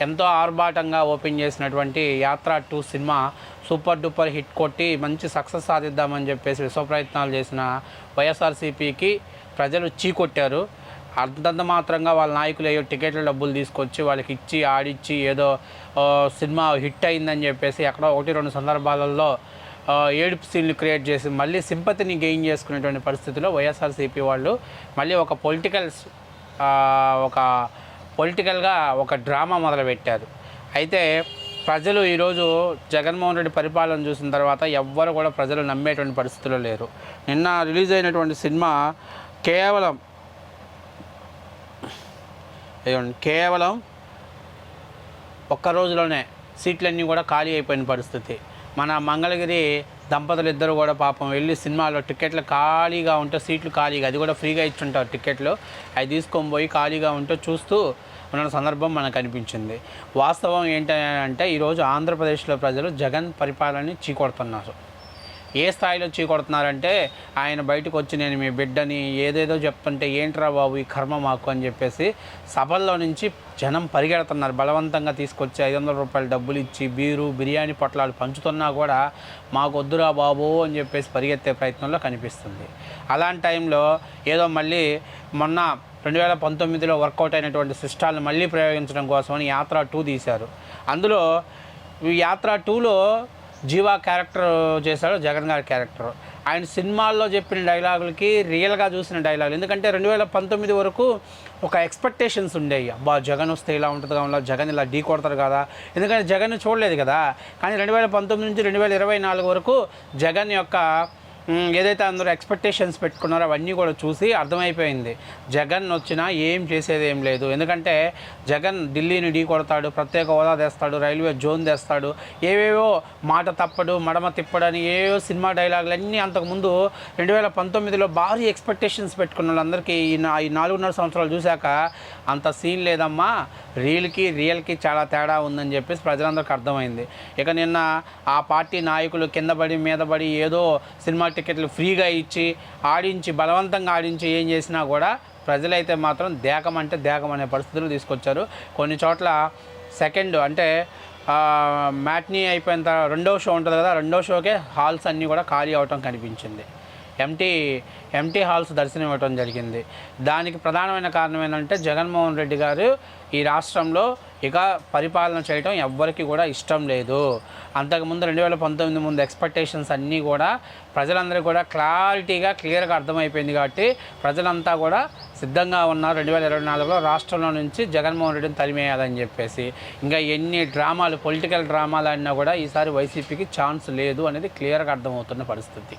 ఎంతో ఆర్భాటంగా ఓపెన్ చేసినటువంటి Yatra two cinema super duper hit కొట్టి మంచి సక్సెస్ సాధిద్దామని చెప్పేసి విశ్వప్రయత్నాలు చేసిన వైఎస్ఆర్సీపీకి ప్రజలు చీకొట్టారు అంతంత మాత్రంగా వాళ్ళ నాయకులు ఏదో టికెట్ల డబ్బులు తీసుకొచ్చి వాళ్ళకి ఇచ్చి ఆడిచ్చి ఏదో సినిమా హిట్ అయిందని చెప్పేసి ఎక్కడో ఒకటి రెండు సందర్భాలలో ఏడుపు సీన్లు క్రియేట్ చేసి మళ్ళీ సింపతిని గెయిన్ చేసుకునేటువంటి పరిస్థితిలో వైఎస్ఆర్సీపీ వాళ్ళు మళ్ళీ ఒక పొలిటికల్స్ ఒక పొలిటికల్గా ఒక డ్రామా మొదలుపెట్టారు. అయితే ప్రజలు ఈరోజు జగన్మోహన్ రెడ్డి పరిపాలన చూసిన తర్వాత ఎవ్వరు కూడా ప్రజలు నమ్మేటువంటి పరిస్థితుల్లో లేరు. నిన్న రిలీజ్ అయినటువంటి సినిమా కేవలం కేవలం ఒక్క రోజులోనే సీట్లన్నీ కూడా ఖాళీ అయిపోయిన పరిస్థితి. మన మంగళగిరి దంపతులు ఇద్దరు కూడా పాపం వెళ్ళి సినిమాలో టికెట్లు ఖాళీగా ఉంటే సీట్లు ఖాళీగా అది కూడా ఫ్రీగా ఇచ్చుంటారు టికెట్లు. అవి తీసుకొని పోయి ఖాళీగా ఉంటే చూస్తూ ఉన్న సందర్భం మనకు అనిపించింది. వాస్తవం ఏంటంటే ఈరోజు ఆంధ్రప్రదేశ్లో ప్రజలు జగన్ పరిపాలనని చీకొడుతున్నారు. ఏ స్థాయిలో చీకొడుతున్నారంటే ఆయన బయటకు వచ్చి నేను మీ బిడ్డని ఏదేదో చెప్తుంటే ఏంట్రా బాబు ఈ కర్మ మాకు? అని చెప్పేసి సభల్లో నుంచి జనం పరిగెడుతున్నారు. బలవంతంగా తీసుకొచ్చి ఐదు వందల రూపాయలు డబ్బులు ఇచ్చి బీరు బిర్యానీ పొట్లాలు పంచుతున్నా కూడా మాకు వద్దురా బాబు అని చెప్పేసి పరిగెత్తే ప్రయత్నంలో కనిపిస్తుంది. అలాంటి టైంలో ఏదో మళ్ళీ మొన్న రెండు వేల పంతొమ్మిదిలో వర్కౌట్ అయినటువంటి సిస్టాలను మళ్ళీ ప్రయోగించడం కోసమని యాత్ర టూ తీశారు. అందులో యాత్ర టూలో జీవా క్యారెక్టర్ చేశాడు జగన్ గారి క్యారెక్టర్. ఆయన సినిమాల్లో చెప్పిన డైలాగులకి రియల్గా చూసిన డైలాగులు. ఎందుకంటే రెండు వేల పంతొమ్మిది వరకు ఒక ఎక్స్పెక్టేషన్స్ ఉండేవి. అబ్బా జగన్ వస్తే ఇలా ఉంటుంది కదా జగన్ ఇలా ఢీ కొడతారు కదా. ఎందుకంటే జగన్ చూడలేదు కదా. కానీ రెండు వేల పంతొమ్మిది నుంచి రెండు వేల ఇరవై నాలుగు వరకు జగన్ యొక్క ఏదైతే అందరూ ఎక్స్పెక్టేషన్స్ పెట్టుకున్నారో అవన్నీ కూడా చూసి అర్థమైపోయింది. జగన్ వచ్చినా ఏం చేసేది ఏం లేదు. ఎందుకంటే జగన్ ఢిల్లీని ఢీ కొడతాడు ప్రత్యేక హోదా తెస్తాడు రైల్వే జోన్ తెస్తాడు ఏవేవో మాట తప్పడు మడమ తిప్పడని ఏవేవో సినిమా డైలాగులు అన్నీ అంతకుముందు రెండు వేల పంతొమ్మిదిలో భారీ ఎక్స్పెక్టేషన్స్ పెట్టుకున్న వాళ్ళందరికీ ఈ నా ఈ నాలుగున్నర సంవత్సరాలు చూశాక అంత సీన్ లేదమ్మా రీల్కి రియల్కి చాలా తేడా ఉందని చెప్పేసి ప్రజలందరికీ అర్థమైంది. ఇక నిన్న ఆ పార్టీ నాయకులు కింద పడి మీద పడి ఏదో సినిమా టికెట్లు ఫ్రీగా ఇచ్చి ఆడించి బలవంతంగా ఆడించి ఏం చేసినా కూడా ప్రజలైతే మాత్రం దేకం అంటే దేకం అనే పరిస్థితులు తీసుకొచ్చారు. కొన్ని చోట్ల సెకండ్ అంటే మ్యాట్నీ అయిపోయిన తర్వాత రెండో షో ఉంటుంది కదా రెండో షోకే హాల్స్ అన్నీ కూడా ఖాళీ అవటం కనిపించింది. ఎంటీ ఎంటీ హాల్స్ దర్శనం ఇవ్వటం జరిగింది. దానికి ప్రధానమైన కారణం ఏంటంటే జగన్మోహన్ రెడ్డి గారు ఈ రాష్ట్రంలో ఇక పరిపాలన చేయటం ఎవ్వరికి కూడా ఇష్టం లేదు. అంతకుముందు రెండు వేల పంతొమ్మిది ముందు ఎక్స్పెక్టేషన్స్ అన్నీ కూడా ప్రజలందరికీ కూడా క్లారిటీగా క్లియర్గా అర్థమైపోయింది కాబట్టి ప్రజలంతా కూడా సిద్ధంగా ఉన్నారు. రెండు వేల ఇరవై నాలుగులో రాష్ట్రంలో నుంచి జగన్మోహన్ రెడ్డిని తరిమేయాలని చెప్పేసి. ఇంకా ఎన్ని డ్రామాలు పొలిటికల్ డ్రామాలు అయినా కూడా ఈసారి వైసీపీకి ఛాన్స్ లేదు అనేది క్లియర్గా అర్థమవుతున్న పరిస్థితి.